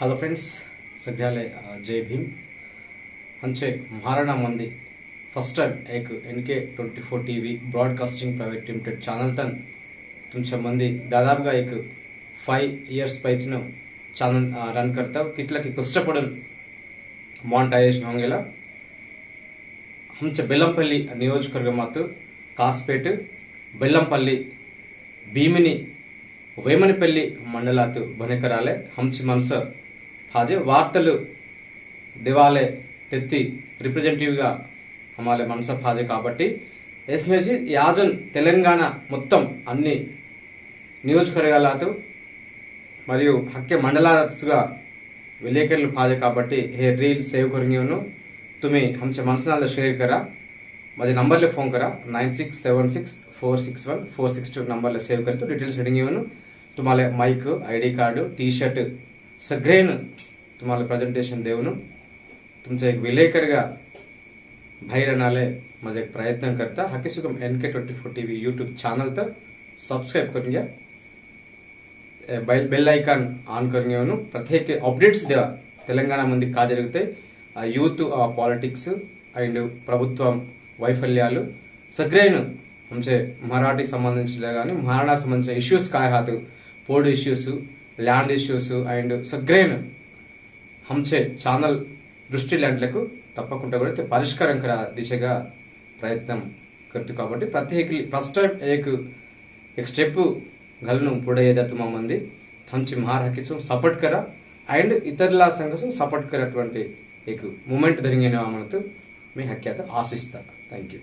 Hello friends సగ్గాలే జై భీమ్ అంచే మారణ మంది ఫస్ట్ టైం ఏక్ NK twenty four TV broadcasting private limited channel తన్ కొంచెం మంది దాదాపుగా ఏక్ ఫైవ్ ఇయర్స్ పైచిన ఛానల్ రన్ కర్తా కిట్లకి కష్టపడన్ మానిటైజేషన్ హోంగేలా హంచ బెల్లంపల్లి నియోజకవర్గం మాతు కాస్పేట్ బెల్లంపల్లి భీమిని వేమనిపల్లి మండలాతు బనకరాలే హంచి మనస హాజే వార్తలు దివాలే తెత్తి రిప్రజెంటేటివ్గా హమాలే మనసబ్ హాజే కాబట్టి ఎస్మేసి యాజన్ తెలంగాణ మొత్తం అన్ని నియోజకవర్గాలతో మరియు హక్య మండలాలుగా విలేకరులు హాజే కాబట్టి హే రీల్ సేవ్ కరింగేను తుమి హంచ మనసునాల షేర్ కరా. మరి నంబర్లో ఫోన్ కరా. Nine six seven six four six one four six two నంబర్లో సేవ్ కరితో డీటెయిల్స్ హెడింగ్ ఇవ్వను తుమాలే mike ID card T shirt सगळेन तुम्हाला प्रेझेंटेशन देऊन तुमचा एक विलेकरगा बाहेर आणले माझा एक प्रयत्न करता हाके सुगम N K twenty four T V YouTube channel तर सबस्क्राईब करून घ्या बेल बेल ऐकान ఆన్ करून घेऊन प्रत्येक अपडेट्स द्या తెలంగాణమంది కా జరిగితే ఆ యూత్ ఆ పాలిటిక్స్ అండ్ ప్రభుత్వం వైఫల్యాలు సగ్రైన్ మంచి మరాఠీకి సంబంధించిన కానీ మహారాణాకి సంబంధించిన ఇష్యూస్ కాయ పోడు ఇష్యూస్ ల్యాండ్ ఇష్యూస్ అండ్ సగ్రేన్ హంచే ఛానల్ దృష్టి ల్యాండ్లకు తప్పకుండా కూడా ते పరిష్కారం కరా దిశగా ప్రయత్నం करतो కాబట్టి प्रत्येक फर्स्ट टाइम एक एक स्टेप घालून पुढे येतात तुम्हामध्ये आमची महार हाकीसून सपोर्ट करा अँड इतरला संघासून सपोर्ट करा एक मुवमेंट धरून घेणे म्हणतो मी हक्की आता आशिस्ता थँक्यू